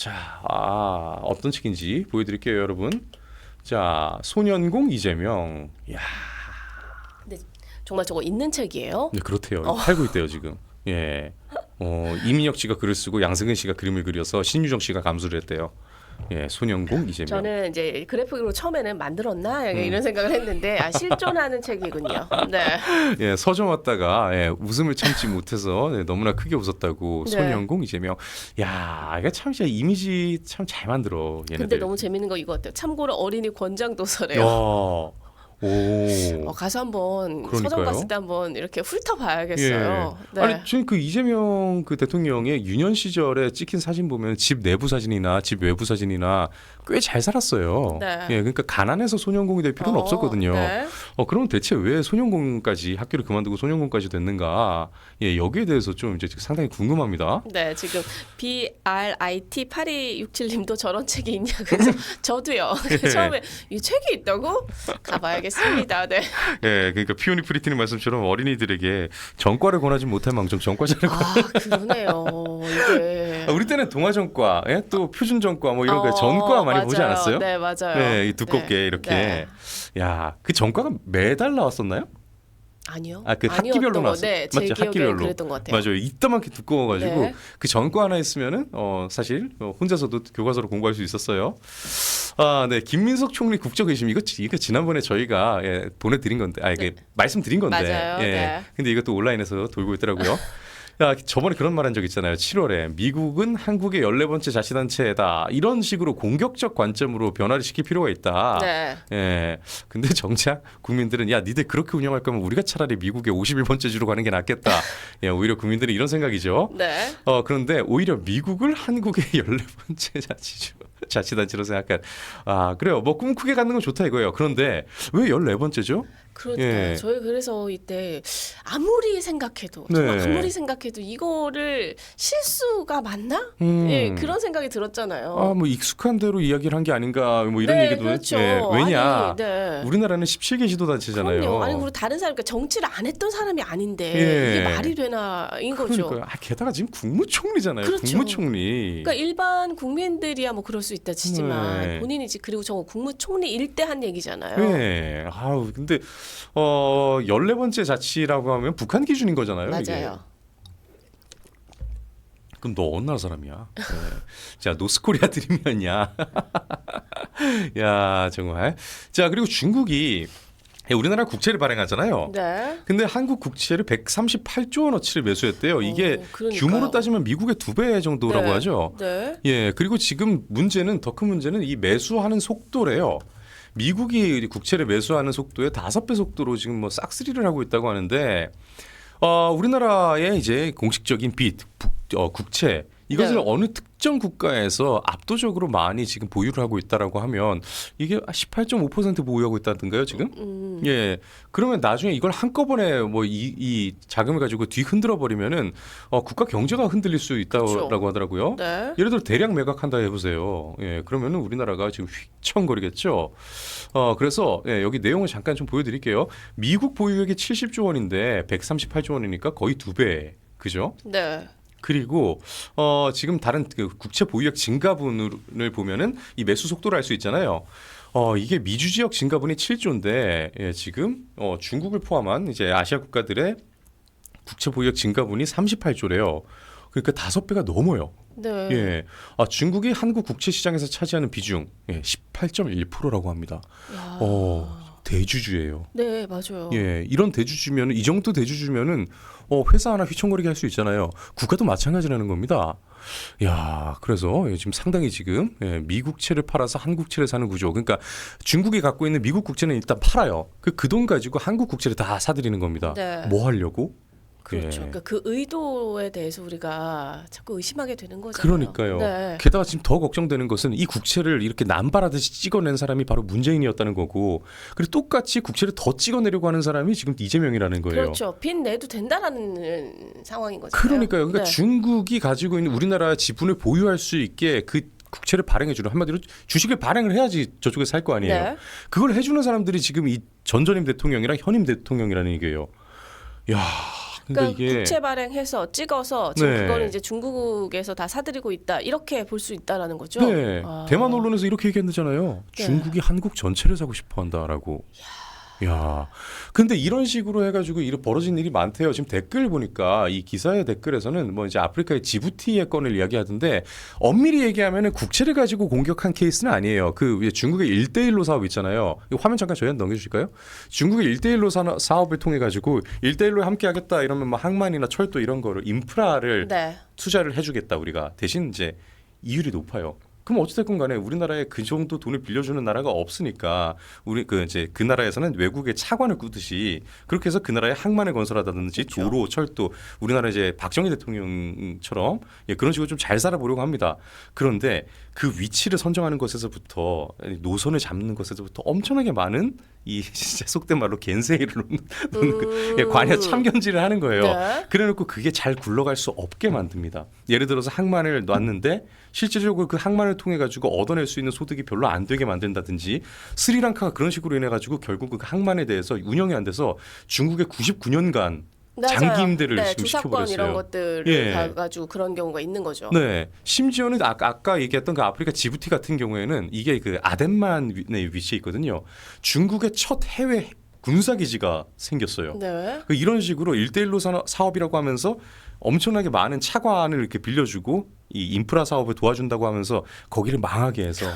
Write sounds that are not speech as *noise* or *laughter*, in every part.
자, 아, 어떤 책인지 보여드릴게요, 여러분. 자, 소년공 이재명. 야, 근데 정말 저거 있는 책이에요? 네, 그렇대요. 어. 팔고 있대요 지금. 예. 어, 이민혁 씨가 글을 쓰고 양승은 씨가 그림을 그려서 신유정 씨가 감수를 했대요. 예, 소년공 이재명. 저는 이제 그래픽으로 처음에는 만들었나 약간 음. 이런 생각을 했는데 아 실존하는 책이군요. 네. *laughs* 예, 서점 왔다가 예, 웃음을 참지 못해서 예, 너무나 크게 웃었다고 네. 소년공 이재명. 야, 이게 참 진짜 이미지 참 잘 만들어. 얘네들. 근데 너무 재밌는 거 이거 같아요. 참고로 어린이 권장 도서래요. 야. 오. 어, 가서 한번 서점 그러니까요. 갔을 때 한번 이렇게 훑어봐야겠어요. 네. 아니 지금 그 이재명 그 대통령의 유년 시절에 찍힌 사진 보면 집 내부 사진이나 집 외부 사진이나 꽤 잘 살았어요. 네. 예, 그러니까 가난해서 소년공이 될 필요는 어, 없었거든요. 네. 어, 그럼 대체 왜 소년공까지 학교를 그만두고 소년공까지 됐는가? 예, 여기에 대해서 좀 이제 상당히 궁금합니다. 네, 지금 BRIT 8267님도 저런 책이 있냐 그래서 *laughs* 저도요. 예. 처음에 이 책이 있다고 가봐야겠습니다. 네. 예, 그러니까 피오니 프리티님 말씀처럼 어린이들에게 전과를 권하지 못할 망정 전과자를 아 그러네요. 이게 *laughs* 아, 우리 때는 동아 전과, 예? 또 표준 전과 뭐 이런 거 어, 전과 많이 맞아요. 보지 않았어요? 네, 맞아요. 네, 이 두껍게 네. 이렇게. 네. 야, 그 전과가 매달 나왔었나요? 아니요. 아, 그 학기별로 거. 나왔어. 네, 제 맞죠? 학기별로. 그랬던 것 같아요. 맞아요. 이따만큼 두꺼워 가지고 네. 그 전과 하나 있으면은 어 사실 어, 혼자서도 교과서로 공부할 수 있었어요. 아, 네, 김민석 총리 국정의심 이거 지- 이거 지난번에 저희가 예, 보내 드린 건데, 아 이게 말씀드린 건데, 네. 맞아요. 예. 네. 근데 이것도 온라인에서 돌고 있더라고요. *laughs* 야, 저번에 그런 말 한 적 있잖아요. 7월에 미국은 한국의 14번째 자치단체다. 이런 식으로 공격적 관점으로 변화를 시킬 필요가 있다. 네. 예. 근데 *laughs* 정작 국민들은 야, 니들 그렇게 운영할 거면 우리가 차라리 미국의 51번째 주로 가는 게 낫겠다. 예, 오히려 국민들은 이런 생각이죠. 네. 어, 그런데 오히려 미국을 한국의 *laughs* 14번째 자치주 자치단체로 생각한 아, 그래요. 뭐 꿈 크게 갖는 건 좋다 이거예요. 그런데 왜 14번째죠? 그러니까 예. 저희 그래서 이때 아무리 생각해도 정말 네. 아무리 생각해도 이거를 실수가 맞나? 음. 예, 그런 생각이 들었잖아요. 아, 뭐 익숙한 대로 이야기를 한 게 아닌가 뭐 이런 네, 얘기도 그렇죠. 예, 왜냐? 아니, 네. 우리나라는 17개 지도 단체잖아요. 그럼요. 아니 그리고 다른 사람 그러니까 정치를 안 했던 사람이 아닌데 예. 이게 말이 되나인 거죠. 아, 게다가 지금 국무총리잖아요. 그렇죠. 국무총리. 그러니까 일반 국민들이야 뭐 그럴 수 있다 치지만 네. 본인이 지 그리고 저 국무총리일 때한 얘기잖아요. 네. 아우 근데 어 14번째 자치라고 하면 북한 기준인 거잖아요. 이게. 맞아요. 그럼 너 어느 나라 사람이야? 네. 자 노스코리아 드림이었냐? *laughs* 야 정말. 자 그리고 중국이 우리나라 국채를 발행하잖아요. 네. 근데 한국 국채를 138조 원어치를 매수했대요. 이게 어, 그러니까요. 규모로 따지면 미국의 두 배 정도라고 네. 하죠. 네. 예, 그리고 지금 문제는 더 큰 문제는 이 매수하는 속도래요. 미국이 국채를 매수하는 속도의 다섯 배 속도로 지금 뭐 싹쓸이를 하고 있다고 하는데 어, 우리나라의 이제 공식적인 빚, 국, 어, 국채 이것을 네. 어느 특정 국가에서 압도적으로 많이 지금 보유를 하고 있다라고 하면 이게 18.5% 보유하고 있다든가요 지금? 음. 예. 그러면 나중에 이걸 한꺼번에 뭐이 이 자금을 가지고 뒤 흔들어 버리면은 어, 국가 경제가 흔들릴 수 있다라고 그렇죠. 하더라고요. 네. 예를 들어 대량 매각한다 해보세요. 예, 그러면은 우리나라가 지금 휘청거리겠죠. 어, 그래서 예, 여기 내용을 잠깐 좀 보여드릴게요. 미국 보유액이 70조 원인데 138조 원이니까 거의 두 배. 그죠? 네. 그리고 어, 지금 다른 그 국채 보유액 증가분을 보면은 이 매수 속도를 알 수 있잖아요. 어, 이게 미주 지역 증가분이 7조인데 예, 지금 어, 중국을 포함한 이제 아시아 국가들의 국채 보유액 증가분이 38조래요. 그러니까 다섯 배가 넘어요. 네. 예. 아, 중국이 한국 국채 시장에서 차지하는 비중 예, 18.1%라고 합니다. 야. 어, 대주주예요. 네, 맞아요. 예, 이런 대주주면은 이 정도 대주주면은 어, 회사 하나 휘청거리게 할 수 있잖아요. 국가도 마찬가지라는 겁니다. 야, 그래서 예, 지금 상당히 지금 예, 미국채를 팔아서 한국채를 사는 구조. 그러니까 중국이 갖고 있는 미국 국채는 일단 팔아요. 그 그 돈 가지고 한국 국채를 다 사들이는 겁니다. 네. 뭐 하려고? 그렇죠. 예. 그러니까 그 의도에 대해서 우리가 자꾸 의심하게 되는 거잖아요. 그러니까요. 네. 게다가 지금 더 걱정되는 것은 이 국채를 이렇게 남발하듯이 찍어낸 사람이 바로 문재인이었다는 거고, 그리고 똑같이 국채를 더 찍어내려고 하는 사람이 지금 이재명이라는 거예요. 그렇죠. 빚 내도 된다라는 상황인 거죠. 그러니까요. 그러니까 네. 중국이 가지고 있는 우리나라 지분을 보유할 수 있게 그 국채를 발행해 주는 한마디로 주식을 발행을 해야지 저쪽에 살 거 아니에요. 네. 그걸 해주는 사람들이 지금 이 전전임 대통령이랑 현임 대통령이라는 얘기예요. 야, 그러니까 이게 국채 발행해서 찍어서 지금 네. 그거는 이제 중국에서 다 사들이고 있다 이렇게 볼 수 있다라는 거죠. 네. 아. 대만 언론에서 이렇게 얘기했잖아요. 네. 중국이 한국 전체를 사고 싶어 한다라고. 야. 근데 이런 식으로 해가지고 이런 벌어진 일이 많대요. 지금 댓글 보니까 이 기사의 댓글에서는 뭐 이제 아프리카의 지부티의 건을 이야기하던데 엄밀히 얘기하면은 국채를 가지고 공격한 케이스는 아니에요. 그 중국의 일대일로 사업 있잖아요. 이 화면 잠깐 저희한테 넘겨주실까요? 중국의 일대일로 사업을 통해 가지고 일대일로 함께 하겠다 이러면 뭐 항만이나 철도 이런 거를 인프라를 네. 투자를 해주겠다 우리가 대신 이제 이율이 높아요. 그럼 어찌됐건 간에 우리나라에 그 정도 돈을 빌려주는 나라가 없으니까 우리 그 이제 그 나라에서는 외국의 차관을 꾸듯이 그렇게 해서 그 나라에 항만을 건설하다든지 그렇죠. 도로, 철도 우리나라 이제 박정희 대통령처럼 예, 그런 식으로 좀 잘 살아보려고 합니다. 그런데 그 위치를 선정하는 것에서부터 노선을 잡는 것에서부터 엄청나게 많은 이 *laughs* 진짜 속된 말로 겐세이를 놓는 그 예, 관여 참견질을 하는 거예요. 음. 네. 그래놓고 그게 잘 굴러갈 수 없게 만듭니다. 예를 들어서 항만을 놨는데 실질적으로 그 항만을 통해 가지고 얻어낼 수 있는 소득이 별로 안 되게 만든다든지 스리랑카가 그런 식으로 인해 가지고 결국 그 항만에 대해서 운영이 안 돼서 중국의 99년간 맞아요. 장기 임대를 네, 지금 시켜버렸어요. 이런 것들을 예. 가가지고 그런 경우가 있는 거죠. 네, 심지어는 아까, 아까 얘기했던 그 아프리카 지부티 같은 경우에는 이게 그 아덴만 위- 네, 위치에 있거든요. 중국의 첫 해외 군사 기지가 생겼어요. 네. 그 이런 식으로 일대일로 사업이라고 하면서 엄청나게 많은 차관을 이렇게 빌려주고 이 인프라 사업을 도와준다고 하면서 거기를 망하게 해서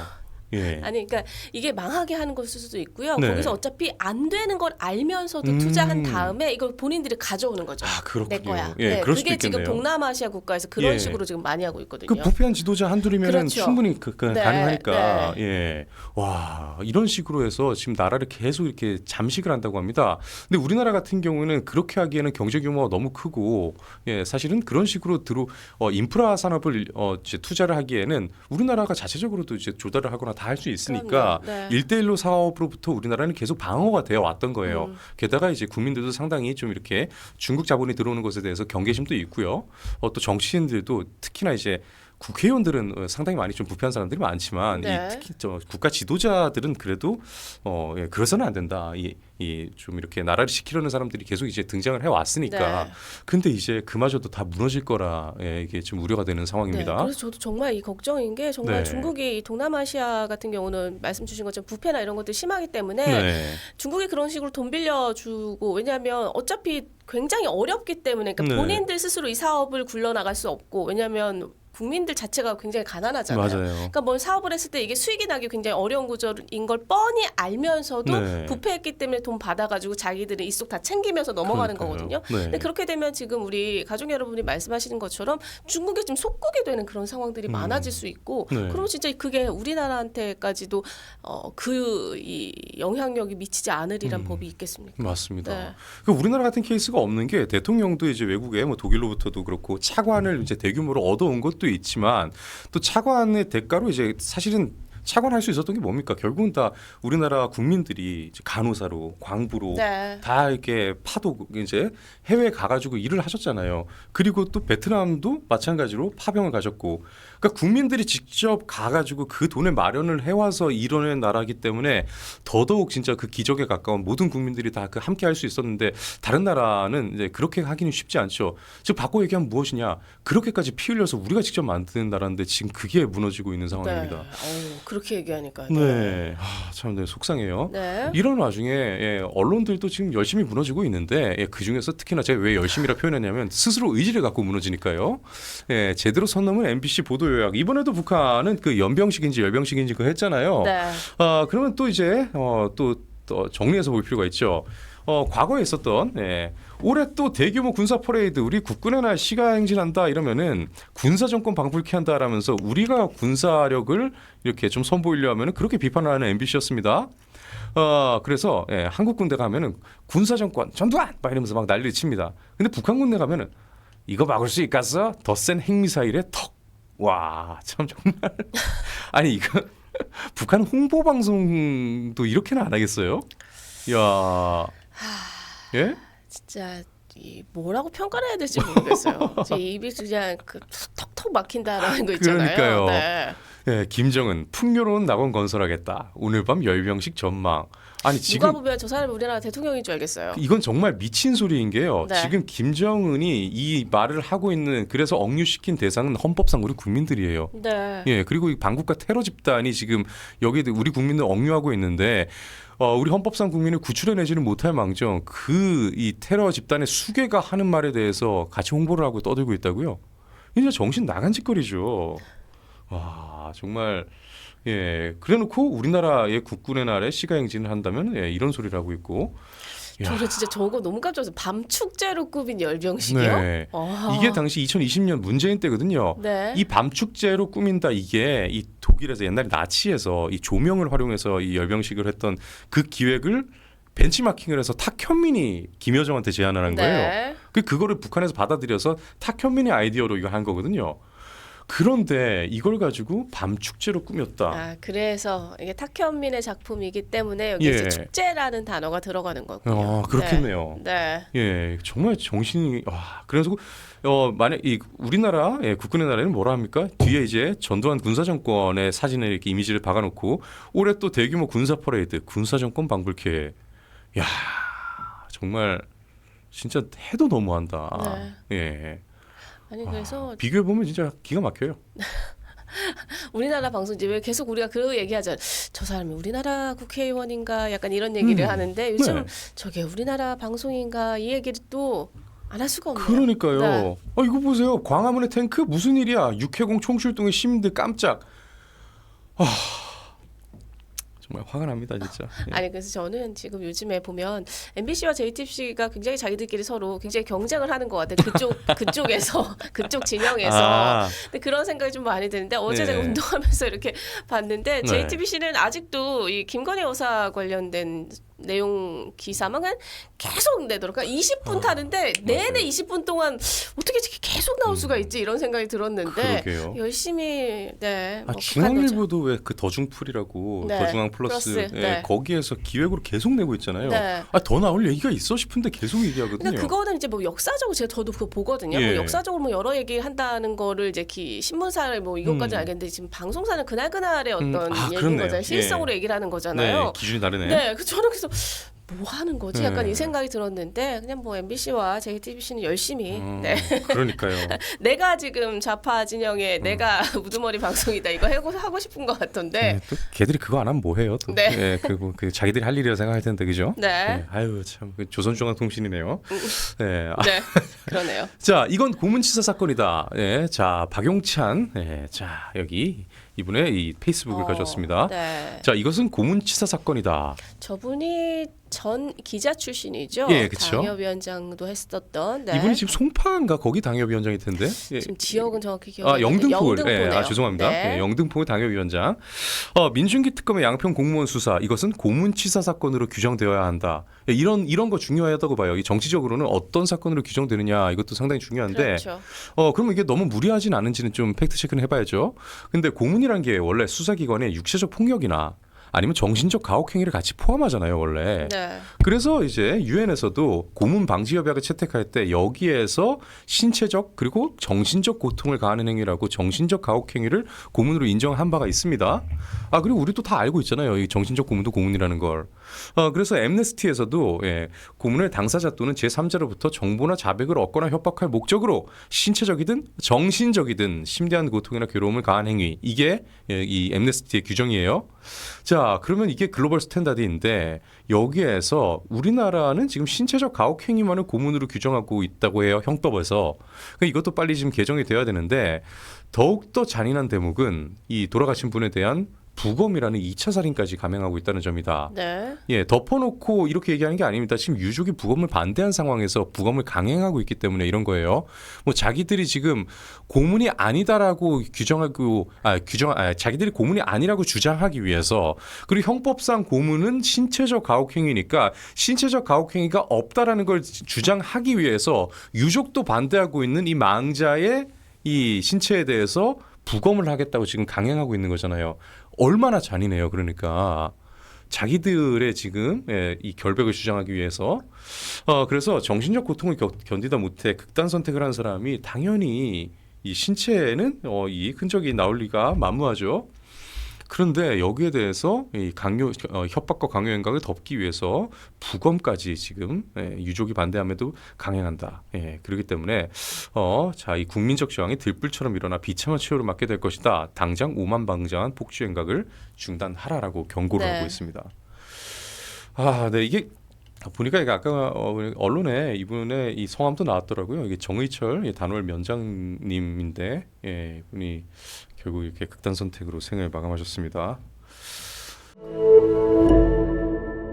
예. 아니 그러니까 이게 망하게 하는 것일 수도 있고요. 네. 거기서 어차피 안 되는 걸 알면서도 음. 투자한 다음에 이걸 본인들이 가져오는 거죠. 아 그렇군요. 내 거야. 예, 네, 그럴 수도 그게 지금 있겠네요. 동남아시아 국가에서 그런 예. 식으로 지금 많이 하고 있거든요. 그 부패한 지도자 한둘이면 은 그렇죠. 충분히 그, 그 네, 가능하니까 예. 와 이런 식으로 해서 지금 나라를 계속 이렇게 잠식을 한다고 합니다. 근데 우리나라 같은 경우는 그렇게 하기에는 경제 규모가 너무 크고 예 사실은 그런 식으로 들어 어, 인프라 산업을 어, 이제 투자를 하기에는 우리나라가 자체적으로도 이제 조달을 하거나 다할 수 있으니까 그럼요. 네. 일대일로 사업으로부터 우리나라는 계속 방어가 되어 왔던 거예요. 음. 게다가 이제 국민들도 상당히 좀 이렇게 중국 자본이 들어오는 것에 대해서 경계심도 있고요. 어, 또 정치인들도 특히나 이제 국회의원들은 어, 상당히 많이 좀 부패한 사람들이 많지만 네. 이 특히 저 국가 지도자들은 그래도 어 예, 그래서는 안 된다. 이 이 좀 이렇게 나라를 지키려는 사람들이 계속 이제 등장을 해 왔으니까. 네. 근데 이제 그마저도 다 무너질 거라 예, 이게 좀 우려가 되는 네, 상황입니다. 그래서 저도 정말 이 걱정인 게 정말 네. 중국이 이 동남아시아 같은 경우는 말씀 주신 것처럼 부패나 이런 것들 심하기 때문에 네. 중국이 그런 식으로 돈 빌려주고 왜냐하면 어차피 굉장히 어렵기 때문에 그러니까 네. 본인들 스스로 이 사업을 굴러나갈 수 없고 왜냐하면 국민들 자체가 굉장히 가난하잖아요. 맞아요. 그러니까 뭘 사업을 했을 때 이게 수익이 나기 굉장히 어려운 구조인 걸 뻔히 알면서도 네. 부패했기 때문에 돈 받아가지고 자기들은 이속 다 챙기면서 넘어가는 그러니까요. 거거든요. 네. 근데 그렇게 되면 지금 우리 가족 여러분이 말씀하시는 것처럼 중국에 좀 속국이 되는 그런 상황들이 음. 많아질 수 있고 네. 그러면 진짜 그게 우리나라한테까지도 어, 그이 영향력이 미치지 않으리란 음. 법이 있겠습니까? 맞습니다. 네. 그 우리나라 같은 케이스가 없는 게 대통령도 이제 외국에 뭐 독일로부터도 그렇고 차관을 이제 대규모로 얻어온 것도 있지만 또 차관의 대가로 이제 사실은 차관할 수 있었던 게 뭡니까? 결국은 다 우리나라 국민들이 간호사로 광부로 네. 다 이렇게 파도 이제 해외에 가가지고 일을 하셨잖아요. 그리고 또 베트남도 마찬가지로 파병을 가졌고, 그러니까 국민들이 직접 가가지고 그 돈을 마련을 해와서 이뤄낸 나라기 때문에 더더욱 진짜 그 기적에 가까운 모든 국민들이 다 그 함께 할 수 있었는데 다른 나라는 이제 그렇게 하기는 쉽지 않죠. 즉 바꿔 얘기하면 무엇이냐? 그렇게까지 피 흘려서 우리가 직접 만드는 나라인데 지금 그게 무너지고 있는 네. 상황입니다. 어우, 그렇게 얘기하니까. 네, 아, 참 네, 속상해요. 네. 이런 와중에 예, 언론들도 지금 열심히 무너지고 있는데 예, 그 중에서 특히나 제가 왜 열심히라 표현했냐면 스스로 의지를 갖고 무너지니까요. 예, 제대로 선 넘은 MBC 보도 요약 이번에도 북한은 그 연병식인지 열병식인지 그거 했잖아요. 네. 아 그러면 또 이제 어, 또, 또 정리해서 볼 필요가 있죠. 어, 과거에 있었던 예, 올해 또 대규모 군사 퍼레이드 우리 국군의 날 시가 행진한다 이러면은 군사 정권 방불케 한다라면서 우리가 군사력을 이렇게 좀 선보이려 하면은 그렇게 비판을 하는 MBC였습니다. 어 그래서 예, 한국 군대 가면은 군사 정권 전두환 막 이러면서 막 난리를 칩니다. 근데 북한 군대 가면은 이거 막을 수 있겠어? 더 센 핵미사일에 턱. 와, 참 정말 *laughs* 아니 이거 *laughs* 북한 홍보 방송도 이렇게는 안 하겠어요? 야. 예? 진짜 이 뭐라고 평가를 해야 될지 모르겠어요. *laughs* 제 입이 그냥 그 턱턱 막힌다라는 거 있잖아요. 그러니까요. 네. 예, 김정은 풍요로운 낙원 건설하겠다. 오늘 밤 열병식 전망. 아니 누가 지금 보면 저 사람이 우리나라 대통령인 줄 알겠어요. 이건 정말 미친 소리인 게요. 네. 지금 김정은이 이 말을 하고 있는 그래서 억류시킨 대상은 헌법상 우리 국민들이에요. 네. 예, 그리고 이 반국가 테러 집단이 지금 여기 우리 국민을 억류하고 있는데 어, 우리 헌법상 국민을 구출해내지는 못할 망정 그 이 테러 집단의 수괴가 하는 말에 대해서 같이 홍보를 하고 떠들고 있다고요? 이제 정신 나간 짓거리죠. 와 정말 예 그래놓고 우리나라의 국군의 날에 시가 행진을 한다면 예, 이런 소리를 하고 있고 야. 저는 진짜 저거 너무 깜짝 놀랐어요. 밤 축제로 꾸민 열병식이요? 네. 아. 이게 당시 2020년 문재인 때거든요. 네. 이 밤 축제로 꾸민다 이게 이 독일에서 옛날에 나치에서 이 조명을 활용해서 이 열병식을 했던 그 기획을 벤치마킹을 해서 탁현민이 김여정한테 제안을 한 거예요. 네. 그 그거를 북한에서 받아들여서 탁현민의 아이디어로 이거 한 거거든요. 그런데 이걸 가지고 밤 축제로 꾸몄다. 아 그래서 이게 탁현민의 작품이기 때문에 여기 예. 이제 축제라는 단어가 들어가는 거군요. 어, 그렇겠네요. 네. 예, 정말 정신이 와. 그래서 어 만약 이 우리나라 예, 국군의 나라는 뭐라 합니까? 뒤에 이제 전두환 군사 정권의 사진을 이렇게 이미지를 박아 놓고 올해 또 대규모 군사 퍼레이드, 군사 정권 방불케. 야, 정말 진짜 해도 너무한다. 예. 아니 그래서 비교해 보면 진짜 기가 막혀요. *laughs* 우리나라 방송지 왜 계속 우리가 그 얘기하잖아. 저 사람이 우리나라 국회의원인가 약간 이런 얘기를 음. 하는데 요즘 네. 저게 우리나라 방송인가 이 얘기를 또 안 할 수가 없네요. 그러니까요. 네. 아 이거 보세요. 광화문의 탱크 무슨 일이야? 육해공 총출동에 시민들 깜짝. 아 정말 화가 납니다 진짜. 예. 아니 그래서 저는 지금 요즘에 보면 MBC와 JTBC가 굉장히 자기들끼리 서로 굉장히 경쟁을 하는 것 같아요. 그쪽 *laughs* 그쪽에서 그쪽 진영에서. 아, 근데 그런 생각이 좀 많이 드는데 어제 네. 제가 운동하면서 이렇게 봤는데 네. JTBC는 아직도 이 김건희 여사 관련된 내용 기사만 그냥 계속 내도록 그러니까 20분 아, 타는데 내내 맞아요. 20분 동안 어떻게 이렇게 계속 나올 수가 있지 이런 생각이 들었는데 음. 그러게요. 열심히 네. 아, 뭐 북한 중앙일보도 왜 그 더중풀이라고 네, 더중앙 플러스, 플러스, 예, 네. 거기에서 기획으로 계속 내고 있잖아요. 네. 아 더 나올 얘기가 있어 싶은데 계속 얘기하거든요. 그러니까 그거는 이제 뭐 역사적으로 제가 저도 그거 보거든요. 예. 뭐 역사적으로 뭐 여러 얘기 한다는 거를 이제 기, 신문사를 뭐 이것까지 음. 알겠는데 지금 방송사는 그날 그날의 어떤 음, 아, 얘기인 그렇네요. 거잖아요. 실성으로 예. 얘기를 하는 네, 거잖아요. 기준이 다르네. 네, 그 저는 그래서 뭐 하는 거지? 약간 네. 이 생각이 들었는데 그냥 뭐 MBC와 JTBC는 열심히 음, 네. *laughs* 그러니까요. 내가 지금 좌파 진영의 음. 내가 *laughs* 우두머리 방송이다 이거 하고 하고 싶은 것 같던데. 네, 또 걔들이 그거 안 하면 뭐 해요? 또. 네. 예, 그리고 그 자기들이 할 일이라 생각할 텐데 그죠? 네. 네, 아유 참그 조선중앙통신이네요. 네. 아, 네. 그러네요. *laughs* 자, 이건 고문치사 사건이다. 예, 자 박용찬, 예, 자 여기 이분의 이 페이스북을 어, 가졌습니다. 네. 자, 이것은 고문치사 사건이다. 저분이 전 기자 출신이죠. 예, 그쵸. 당협위원장도 했었던. 네. 이분이 지금 송파인가 거기 당협위원장일 텐데. 예. 지금 지역은 정확히 기억이 아 영등포. 예, 아 죄송합니다. 네. 예, 영등포 당협위원장. 어, 민중기 특검의 양평 공무원 수사 이것은 고문치사 사건으로 규정되어야 한다. 예, 이런 이런 거 중요하다고 봐요. 이 정치적으로는 어떤 사건으로 규정되느냐 이것도 상당히 중요한데. 그렇죠. 어 그러면 이게 너무 무리하진 않은지는 좀 팩트 체크는 해봐야죠. 근데 고문이란 게 원래 수사기관에 육체적 폭력이나 아니면 정신적 가혹 행위를 같이 포함하잖아요, 원래. 네. 그래서 이제 유엔에서도 고문 방지 협약을 채택할 때 여기에서 신체적 그리고 정신적 고통을 가하는 행위라고 정신적 가혹 행위를 고문으로 인정한 바가 있습니다. 아 그리고 우리도 다 알고 있잖아요. 이 정신적 고문도 고문이라는 걸. 어 그래서 엠네스티에서도 예, 고문을 당사자 또는 제 3자로부터 정보나 자백을 얻거나 협박할 목적으로 신체적이든 정신적이든 심대한 고통이나 괴로움을 가한 행위 이게 예, 이 엠네스티의 규정이에요. 자, 그러면 이게 글로벌 스탠다드인데 여기에서 우리나라는 지금 신체적 가혹 행위만을 고문으로 규정하고 있다고 해요. 형법에서. 그러니까 이것도 빨리 지금 개정이 돼야 되는데 더욱더 잔인한 대목은 이 돌아가신 분에 대한 부검이라는 2차 살인까지 감행하고 있다는 점이다. 네. 예, 덮어놓고 이렇게 얘기하는 게 아닙니다. 지금 유족이 부검을 반대한 상황에서 부검을 강행하고 있기 때문에 이런 거예요. 뭐 자기들이 지금 고문이 아니다라고 규정하고 아 규정 아 자기들이 고문이 아니라고 주장하기 위해서 그리고 형법상 고문은 신체적 가혹 행위니까 신체적 가혹 행위가 없다라는 걸 주장하기 위해서 유족도 반대하고 있는 이 망자의 이 신체에 대해서 부검을 하겠다고 지금 강행하고 있는 거잖아요. 얼마나 잔인해요. 그러니까 자기들의 지금 예, 이 결백을 주장하기 위해서 어 그래서 정신적 고통을 겨, 견디다 못해 극단 선택을 한 사람이 당연히 이 신체에는 어, 이 흔적이 나올 리가 만무하죠. 그런데 여기에 대해서 이 강요 어, 협박과 강요 행각을 덮기 위해서 부검까지 지금 예, 유족이 반대함에도 강행한다. 예, 그렇기 때문에 어, 자, 이 국민적 저항이 들불처럼 일어나 비참한 치료를 맞게 될 것이다. 당장 오만방자한 폭주 행각을 중단하라라고 경고를 네. 하고 있습니다. 아, 네 이게 보니까 이게 아까 어, 언론에 이분의 이 성함도 나왔더라고요. 이게 정의철 이 단월 면장님인데 예, 이분이 결국 이렇게 극단 선택으로 생을 마감하셨습니다.